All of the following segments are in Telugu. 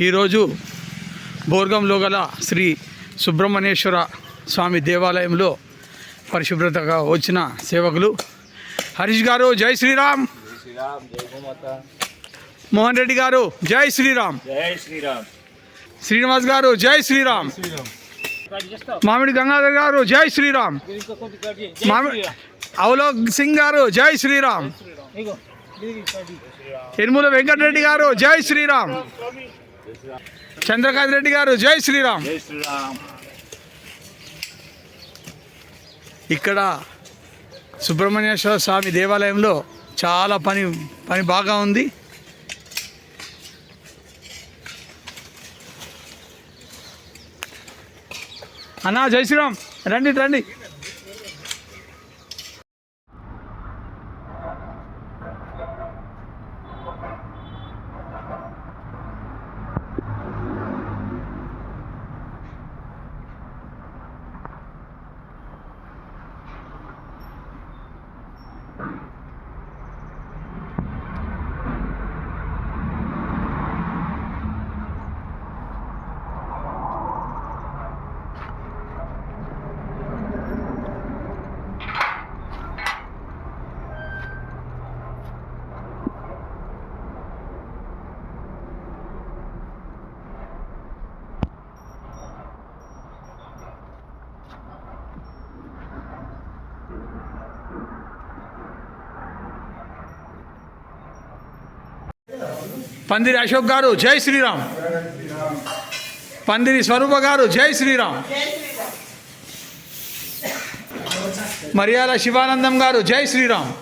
ఈరోజు బోర్గంలో గల శ్రీ సుబ్రహ్మణ్యేశ్వర స్వామి దేవాలయంలో పరిశుభ్రతగా వచ్చిన సేవకులు. హరీష్ గారు జై శ్రీరామ్. మోహన్ రెడ్డి గారు జై శ్రీరామ్. జై శ్రీరామ్ శ్రీనివాస్ గారు జై శ్రీరామ్. మామిడి గంగాధర్ గారు జై శ్రీరామ్. మామిడి అవలోక్ సింగ్ గారు జై శ్రీరామ్. ఇరుముల వెంకటరెడ్డి గారు జై శ్రీరామ్. చంద్రకాంత్ రెడ్డి గారు జై శ్రీరామ్. జై శ్రీరామ్. ఇక్కడ సుబ్రహ్మణ్యేశ్వర స్వామి దేవాలయంలో చాలా పని పని బాగా ఉంది. అన్నా జై శ్రీరామ్. రండి రండి. పందిరి అశోక్ గారు జై శ్రీరామ్. పందిరి స్వరూప గారు జై శ్రీరామ్. మరియాల శివానందం గారు జై శ్రీరామ్.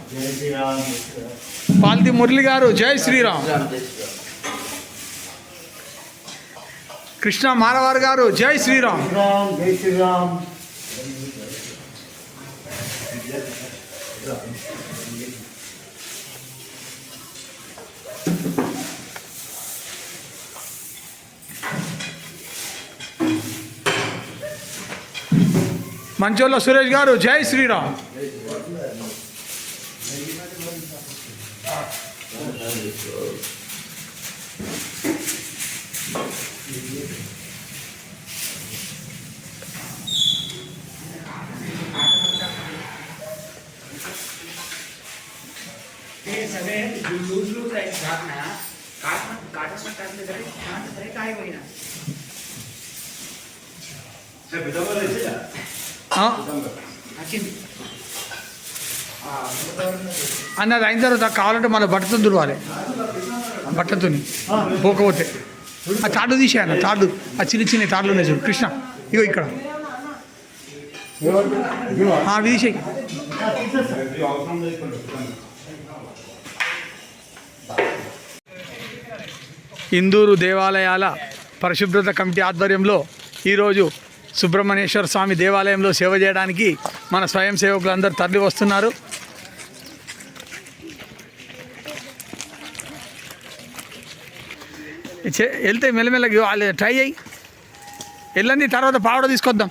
పాల్తి మురళి గారు జై శ్రీరామ్. కృష్ణ మారవారు గారు జై శ్రీరామ్. జై శ్రీరామ్ మంచోళ్ళ సురేష్ గారు జై శ్రీరామ్ ते सगळे लूज लूज आहेत घात ना काट काटच टाकले तरी छान तरी काय होईना ఆ? अच्छी అన్నది అయిన తర్వాత కావాలంటే మళ్ళీ బట్టతో దుడవాలి బట్టతోని పోకపోతే. ఆ తాడు తీసేయన్న తాడు. ఆ చిన్న చిన్న తాడులు ఉన్నాయి చూడు. కృష్ణ ఇగో ఇక్కడ. ఆ, అవి తీసేయి. ఇందూరు దేవాలయాల పరిశుభ్రత కమిటీ ఆధ్వర్యంలో ఈరోజు సుబ్రహ్మణ్యేశ్వర స్వామి దేవాలయంలో సేవ చేయడానికి మన స్వయం సేవకులు అందరూ తరలి వస్తున్నారు. వెళ్తే మెల్లమెల్లగా వాళ్ళు ట్రై అయ్యి వెళ్ళండి తర్వాత పావడ తీసుకొద్దాం.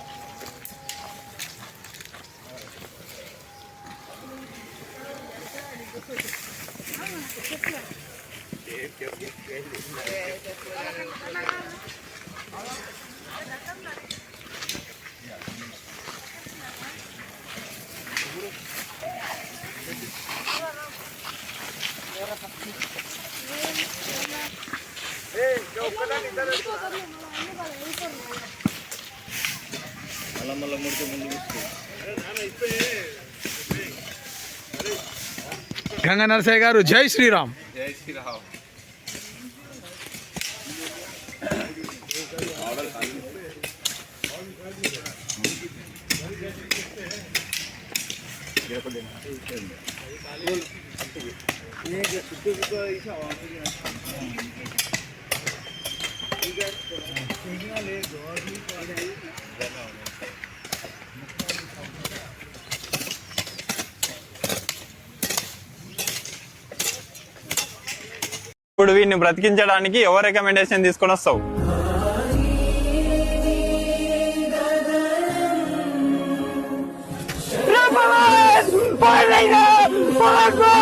మళ్ళా మళ్ళా ముడితే ముందు గంగ నరసయ్య గారు జై శ్రీరామ్. జై శ్రీరామ్ ये ఇప్పుడు వీడిని బ్రతికించడానికి ఎవరు రికమెండేషన్ తీసుకొని వస్తావు? మేము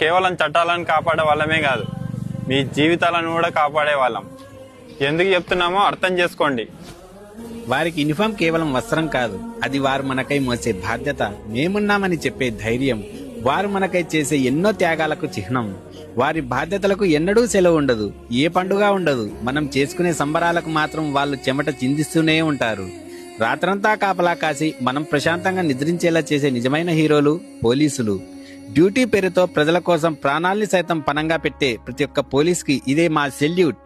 కేవలం చట్టాలను కాపాడే వాళ్ళమే కాదు మీ జీవితాలను కూడా కాపాడే వాళ్ళం. ఎందుకు చెప్తున్నామో అర్థం చేసుకోండి. వారికి యూనిఫామ్ కేవలం వస్త్రం కాదు అది వారు మనకై మోసే బాధ్యత. మేమున్నామని చెప్పే ధైర్యం వారు మనకై చేసే ఎన్నో త్యాగాలకు చిహ్నం. వారి బాధ్యతలకు ఎన్నడూ సెలవు ఉండదు ఏ పండుగ ఉండదు. మనం చేసుకునే సంబరాలకు మాత్రం వాళ్ళు చెమట చిందిస్తూనే ఉంటారు. రాత్రంతా కాపలా కాసి మనం ప్రశాంతంగా నిద్రించేలా చేసే నిజమైన హీరోలు పోలీసులు. డ్యూటీ పేరుతో ప్రజల కోసం ప్రాణాల్ని సైతం పనంగా పెట్టే ప్రతి ఒక్క పోలీస్కి ఇదే మా సెల్యూట్.